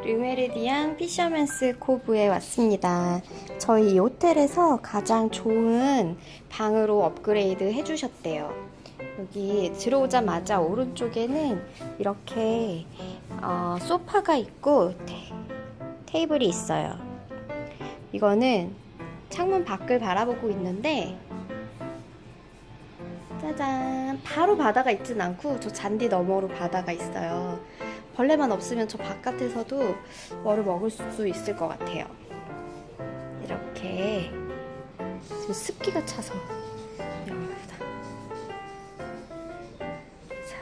르메르디안 피셔맨스 코브에 왔습니다. 저희 이 호텔에서 가장 좋은 방으로 업그레이드 해주셨대요. 여기 들어오자마자 오른쪽에는 이렇게 어, 소파가 있고 테, 테이블이 있어요. 이거는 창문 밖을 바라보고 있는데 짜잔 바로 바다가 있진 않고 저 잔디 너머로 바다가 있어요. 벌레만 없으면 저 바깥에서도 뭐를 먹을 수 있을 것 같아요. 이렇게 지금 습기가 차서. 자,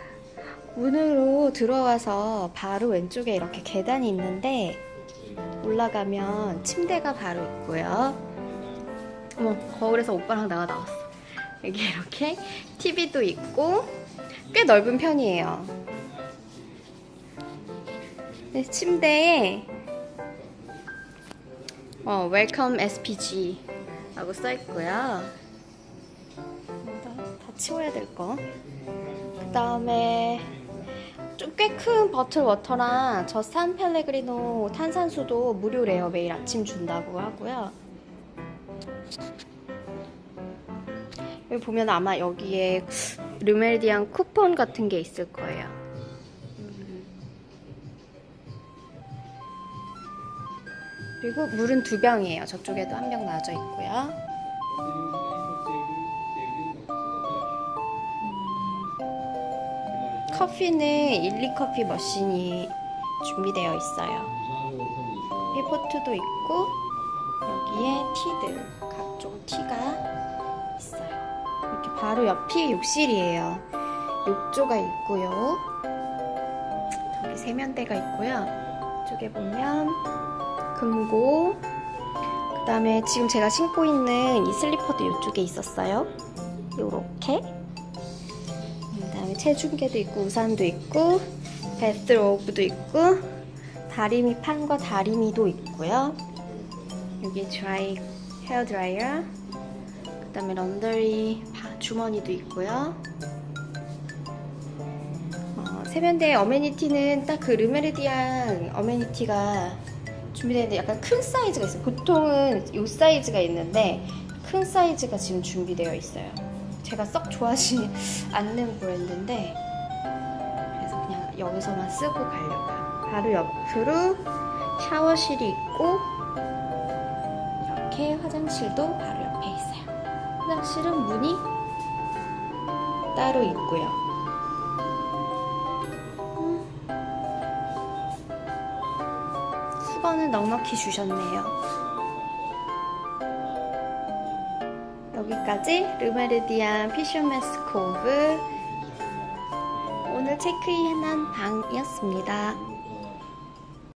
문으로 들어와서 바로 왼쪽에 이렇게 계단이 있는데 올라가면 침대가 바로 있고요. 어머 거울에서 오빠랑 나가 나왔어. 여기 이렇게 TV도 있고 꽤 넓은 편이에요. 네, 침대에 어, Welcome SPG 라고 써 있고요. 다, 다 치워야 될 거. 그 다음에 좀꽤큰 버틀 워터랑 저 산 펠레그리노 탄산수도 무료래요. 매일 아침 준다고 하고요. 여기 보면 아마 여기에 르메디안 쿠폰 같은 게 있을 거예요. 그리고 물은 두 병이에요. 저쪽에도 한 병 놔져 있고요. 커피는 일리 커피 머신이 준비되어 있어요. 리포트도 있고 여기에 티들 각종 티가 있어요. 이렇게 바로 옆이 욕실이에요. 욕조가 있고요. 저기 세면대가 있고요. 이쪽에 보면 금고. 그 다음에 지금 제가 신고 있는 이 슬리퍼도 이쪽에 있었어요. 요렇게. 그 다음에 체중계도 있고 우산도 있고 베스로브도 있고 다리미 판과 다리미도 있고요. 여기 드라이 헤어 드라이어. 그 다음에 런더리 바- 주머니도 있고요. 어, 세면대 어메니티는 딱 그 르메르디안 어메니티가 준비되는데 약간 큰 사이즈가 있어요. 보통은 이 사이즈가 있는데 큰 사이즈가 지금 준비되어 있어요. 제가 썩 좋아하지 않는 브랜드인데 그래서 그냥 여기서만 쓰고 가려고요. 바로 옆으로 샤워실이 있고 이렇게 화장실도 바로 옆에 있어요. 화장실은 문이 따로 있고요. 수건을 넉넉히 주셨네요. 여기까지 르메르디안 피셔메스 코브 오늘 체크인한 방이었습니다.